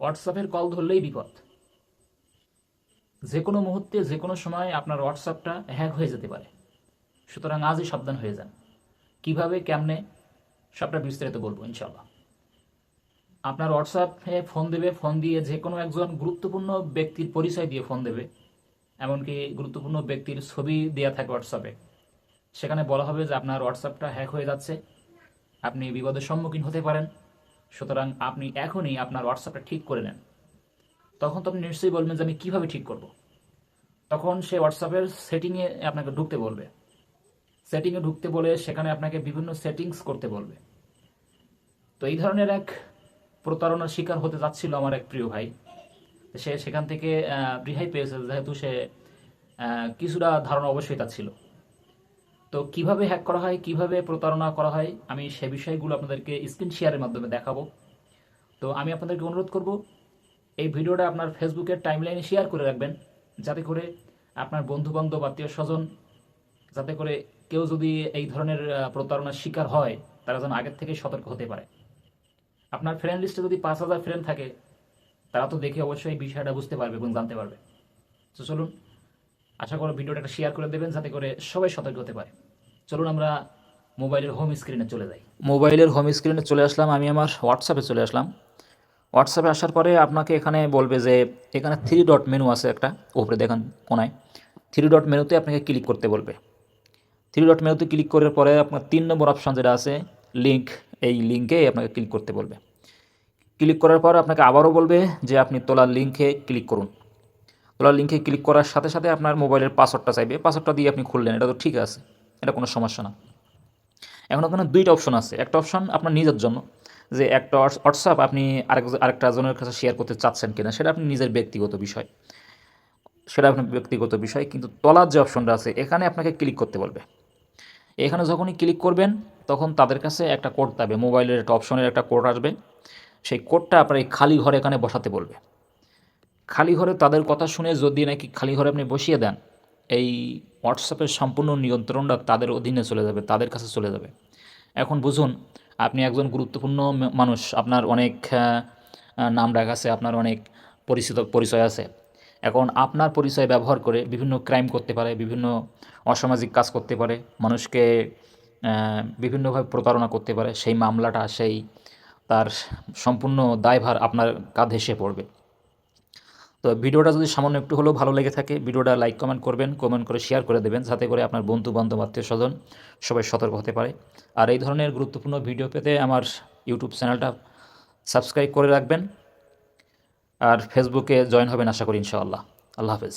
হোয়াটসঅ্যাপের কল ধরলেই বিপদ। যে কোনো মুহূর্তে যে কোনো সময় আপনার হোয়াটসঅ্যাপটা হ্যাক হয়ে যেতে পারে। সুতরাং আজই সাবধান হয়ে যান। কীভাবে, কেমনে, সবটা বিস্তারিত বলব ইনশাল্লাহ আপনার হোয়াটসঅ্যাপে ফোন দেবে ফোন দিয়ে যে কোনো একজন গুরুত্বপূর্ণ ব্যক্তির পরিচয় দিয়ে ফোন দেবে। এমনকি গুরুত্বপূর্ণ ব্যক্তির ছবি দেওয়া থাকে হোয়াটসঅ্যাপে সেখানে বলা হবে যে আপনার হোয়াটসঅ্যাপটা হ্যাক হয়ে যাচ্ছে। আপনি বিপদের সম্মুখীন হতে পারেন। সুতরাং আপনি এখনই আপনার হোয়াটসঅ্যাপটা ঠিক করে নেন। তখন তো আপনি নিশ্চয়ই বলবেন যে আমি কীভাবে ঠিক করব। তখন সে হোয়াটসঅ্যাপের সেটিংয়ে আপনাকে ঢুকতে বলবে। সেটিংয়ে ঢুকতে বলে সেখানে আপনাকে বিভিন্ন সেটিংস করতে বলবে। তো এই ধরনের এক প্রতারণার শিকার হতে যাচ্ছিল আমার এক প্রিয় ভাই। সে সেখান থেকে রেহাই পেয়েছে, যেহেতু সে কিছুটা ধারণা অবশ্যই তার ছিল। তো কীভাবে হ্যাক করা হয়, কীভাবে প্রতারণা করা হয়, আমি সে বিষয়গুলো আপনাদেরকে স্ক্রিন শেয়ারের মাধ্যমে দেখাবো। তো আমি আপনাদেরকে অনুরোধ করব, এই ভিডিওটা আপনার ফেসবুকের টাইমলাইনে শেয়ার করে রাখবেন, যাতে করে আপনার বন্ধু বান্ধব আত্মীয় স্বজন যাতে করে কেউ যদি এই ধরনের প্রতারণার শিকার হয়, তারা যেন আগের থেকে সতর্ক হতে পারে। আপনার ফ্রেন্ড লিস্টে যদি পাঁচ হাজার ফ্রেন্ড থাকে, তারা তো দেখে অবশ্যই বিষয়টা বুঝতে পারবে এবং জানতে পারবে। তো চলুন আশা করি ভিডিওটা একটা শেয়ার করে দেবেন, যাতে করে সবাই সতর্ক হতে পারে। চলুন আমরা মোবাইলের হোম স্ক্রিনে চলে যাই। মোবাইলের হোম স্ক্রিনে চলে আসলাম, আমি আমার হোয়াটসঅ্যাপে চলে আসলাম। হোয়াটসঅ্যাপে আসার পরে আপনাকে এখানে বলবে যে, এখানে থ্রি ডট মেনু আছে একটা, উপরে দেখেন কোনায়। থ্রি ডট মেনুতে আপনাকে ক্লিক করতে বলবে। থ্রি ডট মেনুতে ক্লিক করার পরে আপনার তিন নম্বর অপশন যেটা আছে লিঙ্ক এই লিঙ্কে আপনাকে ক্লিক করতে বলবে। ক্লিক করার পর আপনাকে আবারও বলবে যে, আপনি তোলার লিঙ্কে ক্লিক করুন। তোলার লিঙ্কে ক্লিক করার সাথে সাথে আপনার মোবাইলের পাসওয়ার্ডটা চাইবে। পাসওয়ার্ডটা দিয়ে আপনি খুললেন, এটা তো ঠিক আছে, এটা কোনো সমস্যা না। এখন ওখানে দুইটা অপশন আছে। একটা অপশন আপনার নিজের জন্য, যে একটা হোয়াটসঅ্যাপ আপনি আরেক আরেকটা জনের কাছে শেয়ার করতে চাচ্ছেন কিনা, সেটা আপনি নিজের ব্যক্তিগত বিষয়। সেটা আপনার ব্যক্তিগত বিষয়, কিন্তু তলার যে অপশনটা আছে, এখানে আপনাকে ক্লিক করতে বলবে। এখানে যখনই ক্লিক করবেন, তখন তাদের কাছে একটা কোড পাবে মোবাইলের একটা অপশনের একটা কোড আসবে। সেই কোডটা আপনার এই খালি ঘরে এখানে বসাতে বলবে। খালি ঘরে তাদের কথা শুনে যদি নাকি খালি ঘরে আপনি বসিয়ে দেন, এই হোয়াটসঅ্যাপের সম্পূর্ণ নিয়ন্ত্রণটা তাদের অধীনে চলে যাবে, তাদের কাছে চলে যাবে। এখন বুঝুন, আপনি একজন গুরুত্বপূর্ণ মানুষ, আপনার অনেক নাম ডাক আছে, আপনার অনেক পরিচিত পরিচয় আছে। এখন আপনার পরিচয় ব্যবহার করে বিভিন্ন ক্রাইম করতে পারে, বিভিন্ন অসামাজিক কাজ করতে পারে, মানুষকে বিভিন্নভাবে প্রতারণা করতে পারে, সেই মামলাটা, সেই তার সম্পূর্ণ দায়ভার আপনার কাঁধে এসে পড়বে। তো ভিডিওটা যদি সামান্য একটু হলেও ভালো লেগে থাকে, ভিডিওটা লাইক, কমেন্ট করবেন, কমেন্ট করে শেয়ার করে দেবেন, যাতে করে আপনার বন্ধু, বান্ধব, আত্মীয় স্বজন সবাই সতর্ক হতে পারে। আর এই ধরনের গুরুত্বপূর্ণ ভিডিও পেতে আমার ইউটিউব চ্যানেলটা সাবস্ক্রাইব করে রাখবেন। আর ফেসবুকে জয়েন হবেন আশা করি ইনশাআল্লাহ। আল্লাহ হাফেজ।